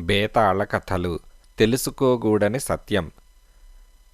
బేతాళ కథలు. తెలుసుకోగూడని సత్యం.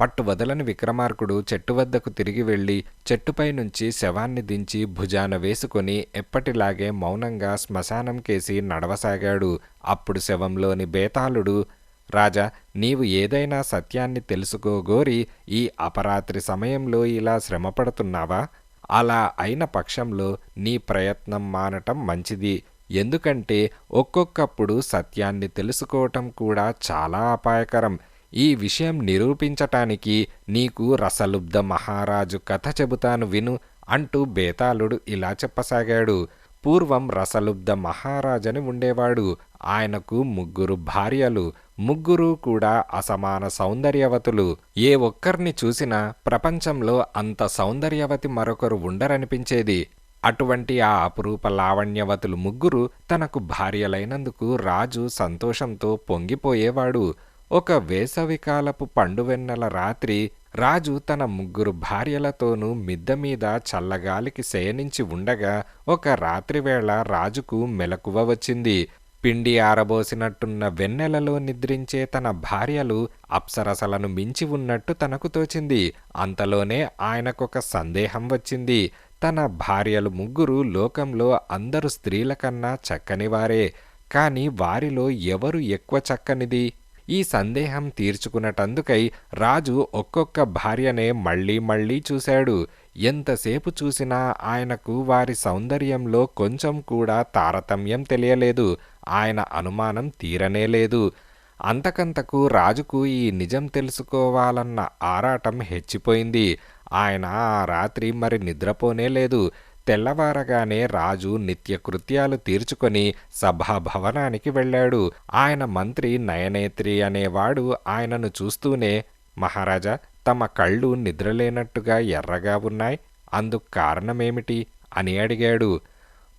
పట్టువదలని విక్రమార్కుడు చెట్టు వద్దకు తిరిగి వెళ్ళి చెట్టుపై నుంచి శవాన్ని దించి భుజాన వేసుకొని ఎప్పటిలాగే మౌనంగా శ్మశానం కేసి నడవసాగాడు. అప్పుడు శవంలోని బేతాళుడు రాజా నీవు ఏదైనా సత్యాన్ని తెలుసుకోగోరి ఈ అపరాత్రి సమయంలో ఇలా శ్రమపడుతున్నావా? అలా అయిన పక్షంలో నీ ప్రయత్నం మానటం మంచిది. ఎందుకంటే ఒక్కొక్కప్పుడు సత్యాన్ని తెలుసుకోవటం కూడా చాలా అపాయకరం. ఈ విషయం నిరూపించటానికి నీకు రసలుబ్ధ మహారాజు కథ చెబుతాను విను అంటూ బేతాళుడు ఇలా చెప్పసాగాడు. పూర్వం రసలుబ్ధ మహారాజని ఉండేవాడు. ఆయనకు ముగ్గురు భార్యలు. ముగ్గురు కూడా అసమాన సౌందర్యవతులు. ఏ ఒక్కరిని చూసినా ప్రపంచంలో అంత సౌందర్యవతి మరొకరు ఉండరనిపించేది. అటువంటి ఆ అపురూప లావణ్యవతులు ముగ్గురు తనకు భార్యలైనందుకు రాజు సంతోషంతో పొంగిపోయేవాడు. ఒక వేసవికాలపు పండువెన్నెల రాత్రి రాజు తన ముగ్గురు భార్యలతోనూ మిద్ద మీద చల్లగాలికి శయనించి ఉండగా ఒక రాత్రివేళ రాజుకు మెలకువ వచ్చింది. పిండి ఆరబోసినట్టున్న వెన్నెలలో నిద్రించే తన భార్యలు అప్సరసలను మించి ఉన్నట్టు తనకు తోచింది. అంతలోనే ఆయనకొక సందేహం వచ్చింది. తన భార్యలు ముగ్గురు లోకంలో అందరు స్త్రీల కన్నా చక్కనివారే కాని వారిలో ఎవరు ఎక్కువ చక్కనిది? ఈ సందేహం తీర్చుకున్నటందుకై రాజు ఒక్కొక్క భార్యనే మళ్ళీ మళ్ళీ చూశాడు. ఎంతసేపు చూసినా ఆయనకు వారి సౌందర్యంలో కొంచెం కూడా తారతమ్యం తెలియలేదు. ఆయన అనుమానం తీరనే లేదు. అంతకంతకు రాజుకు ఈ నిజం తెలుసుకోవాలన్న ఆరాటం హెచ్చిపోయింది. ఆయన ఆ రాత్రి మరి నిద్రపోనే లేదు. తెల్లవారగానే రాజు నిత్యకృత్యాలు తీర్చుకొని సభాభవనానికి వెళ్ళాడు. ఆయన మంత్రి నయనేత్రి అనేవాడు ఆయనను చూస్తూనే మహారాజా తమ కళ్ళు నిద్రలేనట్టుగా ఎర్రగా ఉన్నాయి. అందుకు కారణమేమిటి? అని అడిగాడు.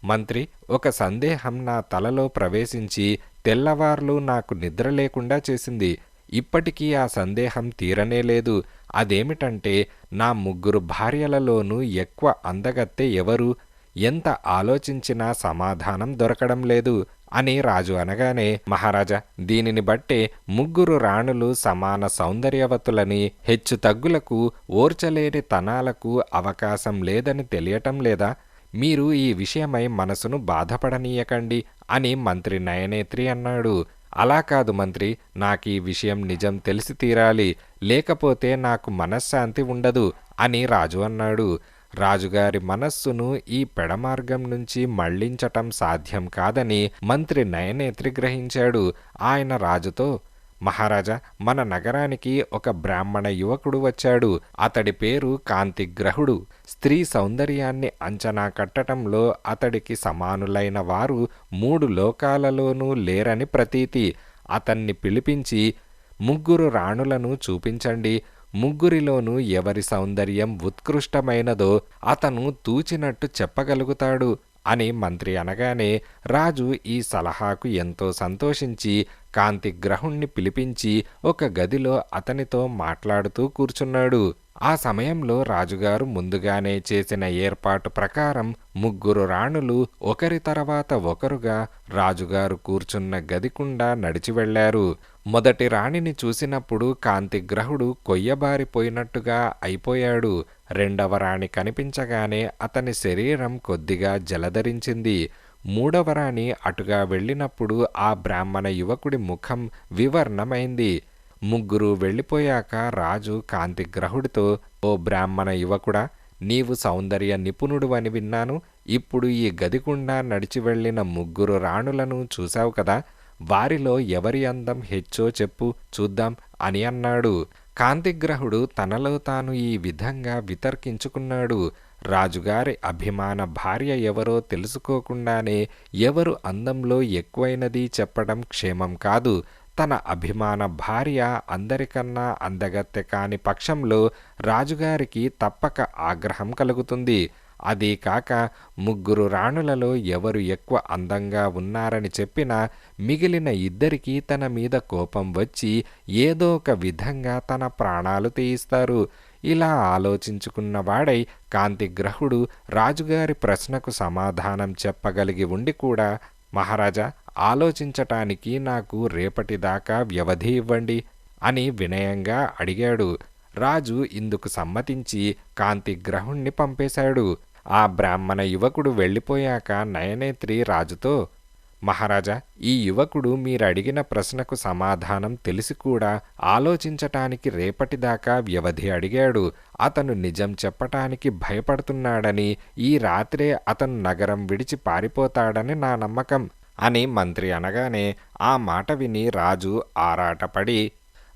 మంత్రి ఒక సందేహం నా తలలో ప్రవేశించి తెల్లవార్లు నాకు నిద్ర లేకుండా చేసింది. ఇప్పటికీ ఆ సందేహం తీరనే లేదు. అదేమిటంటే నా ముగ్గురు భార్యలలోనూ ఎక్కువ అందగత్తె ఎవరు? ఎంత ఆలోచించినా సమాధానం దొరకడం లేదు అని రాజు అనగానే మహారాజా దీనిని బట్టే ముగ్గురు రాణులు సమాన సౌందర్యవతులని హెచ్చు తగ్గులకు ఓర్చలేని తనాలకు అవకాశం లేదని తెలియటం లేదా? మీరు ఈ విషయమై మనసును బాధపడనీయకండి అని మంత్రి నయనేత్రి అన్నాడు. అలా కాదు మంత్రి నాకు ఈ విషయం నిజం తెలిసి తీరాలి. లేకపోతే నాకు మనశ్శాంతి ఉండదు అని రాజు అన్నాడు. రాజుగారి మనస్సును ఈ పెడమార్గం నుంచి మళ్ళించటం సాధ్యం కాదని మంత్రి నయనేత్రి గ్రహించాడు. ఆయన రాజుతో మహారాజా మన నగరానికి ఒక బ్రాహ్మణ యువకుడు వచ్చాడు. అతడి పేరు కాంతిగ్రహుడు. స్త్రీ సౌందర్యాన్ని అంచనా కట్టటంలో అతడికి సమానులైన వారు మూడు లోకాలలోనూ లేరని ప్రతీతి. అతన్ని పిలిపించి ముగ్గురు రాణులను చూపించండి. ముగ్గురిలోనూ ఎవరి సౌందర్యం ఉత్కృష్టమైనదో అతను తూచినట్టు చెప్పగలుగుతాడు. అని మంత్రి అనగానే రాజు ఈ సలహాకు ఎంతో సంతోషించి కాంతిగ్రహుణ్ణి పిలిపించి ఒక గదిలో అతనితో మాట్లాడుతూ కూర్చున్నాడు. ఆ సమయంలో రాజుగారు ముందుగానే చేసిన ఏర్పాటు ప్రకారం ముగ్గురు రాణులు ఒకరి తర్వాత ఒకరుగా రాజుగారు కూర్చున్న గదికుండా నడిచి వెళ్ళారు మొదటి రాణిని చూసినప్పుడు కాంతిగ్రహుడు కొయ్యబారిపోయినట్టుగా అయిపోయాడు. రెండవ రాణి కనిపించగానే అతని శరీరం కొద్దిగా జలధరించింది. మూడవ రాణి అటుగా వెళ్ళినప్పుడు ఆ బ్రాహ్మణ యువకుడి ముఖం వివర్ణమైంది. ముగ్గురు వెళ్ళిపోయాక రాజు కాంతిగ్రహుడితో ఓ బ్రాహ్మణ యువకుడా నీవు సౌందర్య నిపుణుడు అని విన్నాను. ఇప్పుడు ఈ గదికుండా నడిచి వెళ్ళిన ముగ్గురు రాణులను చూశావు కదా? వారిలో ఎవరి అందం హెచ్చో చెప్పు చూద్దాం అని అన్నాడు. కాంతిగ్రహుడు తనలో తాను ఈ విధంగా వితర్కించుకున్నాడు. రాజుగారి అభిమాన భార్య ఎవరో తెలుసుకోకుండానే ఎవరు అందంలో ఎక్కువైనది చెప్పడం క్షేమం కాదు. తన అభిమాన భార్య అందరికన్నా అందగత్తె కాని పక్షంలో రాజుగారికి తప్పక ఆగ్రహం కలుగుతుంది. అదీ కాక ముగ్గురు రాణులలో ఎవరు ఎక్కువ అందంగా ఉన్నారని చెప్పినా మిగిలిన ఇద్దరికీ తన మీద కోపం వచ్చి ఏదో ఒక విధంగా తన ప్రాణాలు తీయిస్తారు. ఇలా ఆలోచించుకున్నవాడై కాంతిగ్రహుడు రాజుగారి ప్రశ్నకు సమాధానం చెప్పగలిగి ఉండి కూడా మహారాజా ఆలోచించటానికి నాకు రేపటిదాకా వ్యవధి ఇవ్వండి అని వినయంగా అడిగాడు. రాజు ఇందుకు సమ్మతించి కాంతిగ్రహుణ్ణి పంపేశాడు. ఆ బ్రాహ్మణ యువకుడు వెళ్ళిపోయాక నయనేత్రి రాజుతో మహారాజా ఈ యువకుడు మీరడిగిన ప్రశ్నకు సమాధానం తెలిసి కూడా ఆలోచించటానికి రేపటిదాకా వ్యవధి అడిగాడు. అతను నిజం చెప్పటానికి భయపడుతున్నాడని ఈ రాత్రే అతను నగరం విడిచి పారిపోతాడని నా నమ్మకం అని మంత్రి అనగానే ఆ మాట విని రాజు ఆరాటపడి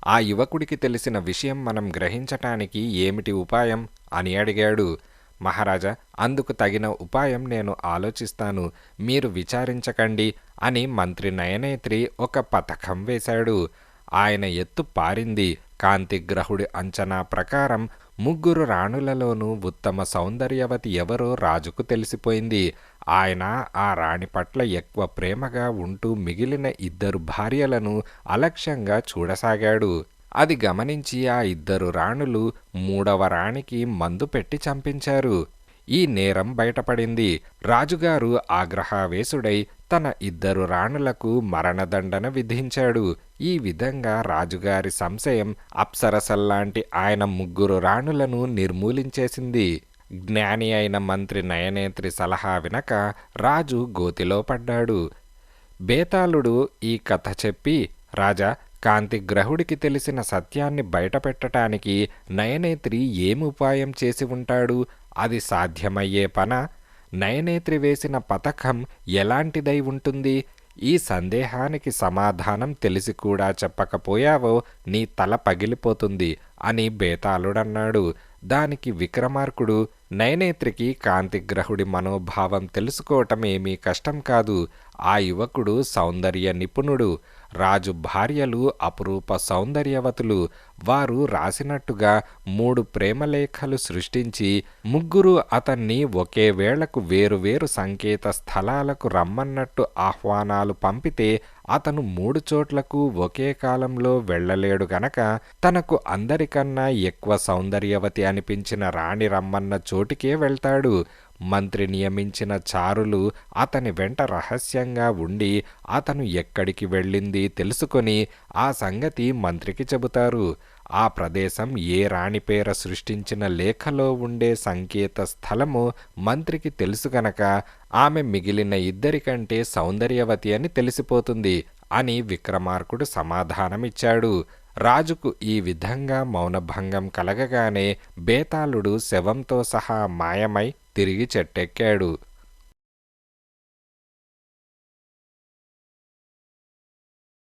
ఆ యువకుడికి తెలిసిన విషయం మనం గ్రహించటానికి ఏమిటి ఉపాయం? అని అడిగాడు. మహారాజా అందుకు తగిన ఉపాయం నేను ఆలోచిస్తాను. మీరు విచారించకండి అని మంత్రి నయనేత్రి ఒక పథకం వేశాడు. ఆయన ఎత్తు పారింది. కాంతిగ్రహుడి అంచనా ప్రకారం ముగ్గురు రాణులలోనూ ఉత్తమ సౌందర్యవతి ఎవరో రాజుకు తెలిసిపోయింది. ఆయన ఆ రాణి పట్ల ఎక్కువ ప్రేమగా ఉంటూ మిగిలిన ఇద్దరు భార్యలను అలక్ష్యంగా చూడసాగాడు. అది గమనించి ఆ ఇద్దరు రాణులు మూడవ రాణికి మందు పెట్టి చంపించారు. ఈ నేరం బయటపడింది. రాజుగారు ఆగ్రహావేశుడై తన ఇద్దరు రాణులకు మరణదండన విధించాడు. ఈ విధంగా రాజుగారి సంశయం అప్సరసల్లాంటి ఆయన ముగ్గురు రాణులను నిర్మూలించేసింది. జ్ఞాని అయిన మంత్రి నయనేత్రి సలహా వినక రాజు గోతిలో పడ్డాడు. బేతాళుడు ఈ కథ చెప్పి రాజా కాంతిగ్రహుడికి తెలిసిన సత్యాన్ని బయటపెట్టటానికి నయనేత్రి ఏం ఉపాయం చేసి ఉంటాడు? అది సాధ్యమయ్యే పన? నయనేత్రి వేసిన పథకం ఎలాంటిదై ఉంటుంది? ఈ సందేహానికి సమాధానం తెలిసి కూడా చెప్పకపోయావో నీ తల పగిలిపోతుంది అని బేతాళుడన్నాడు. దానికి విక్రమార్కుడు నయనేత్రికి కాంతిగ్రహుడి మనోభావం తెలుసుకోవటం ఏమీ కష్టం కాదు. ఆ యువకుడు సౌందర్య నిపుణుడు. రాజు భార్యలు అపురూప సౌందర్యవతులు. వారు రాసినట్టుగా మూడు ప్రేమలేఖలు సృష్టించి ముగ్గురు అతన్ని ఒకే వేళకు వేరువేరు సంకేత స్థలాలకు రమ్మన్నట్టు ఆహ్వానాలు పంపితే అతను మూడు చోట్లకు ఒకే కాలంలో వెళ్ళలేడు గనక తనకు అందరికన్నా ఎక్కువ సౌందర్యవతి అనిపించిన రాణి రమ్మన్న చోటికే వెళ్తాడు. మంత్రి నియమించిన చారులు అతని వెంట రహస్యంగా ఉండి అతను ఎక్కడికి వెళ్ళింది తెలుసుకొని ఆ సంగతి మంత్రికి చెబుతారు. ఆ ప్రదేశం ఏ రాణి పేర సృష్టించిన లేఖలో ఉండే సంకేత స్థలము మంత్రికి తెలుసు గనక ఆమె మిగిలిన ఇద్దరికంటే సౌందర్యవతి అని తెలిసిపోతుంది అని విక్రమార్కుడు సమాధానమిచ్చాడు. రాజుకు ఈ విధంగా మౌనభంగం కలగగానే బేతాళుడు శవంతో సహా మాయమై తిరిగి చెట్టెక్కాడు.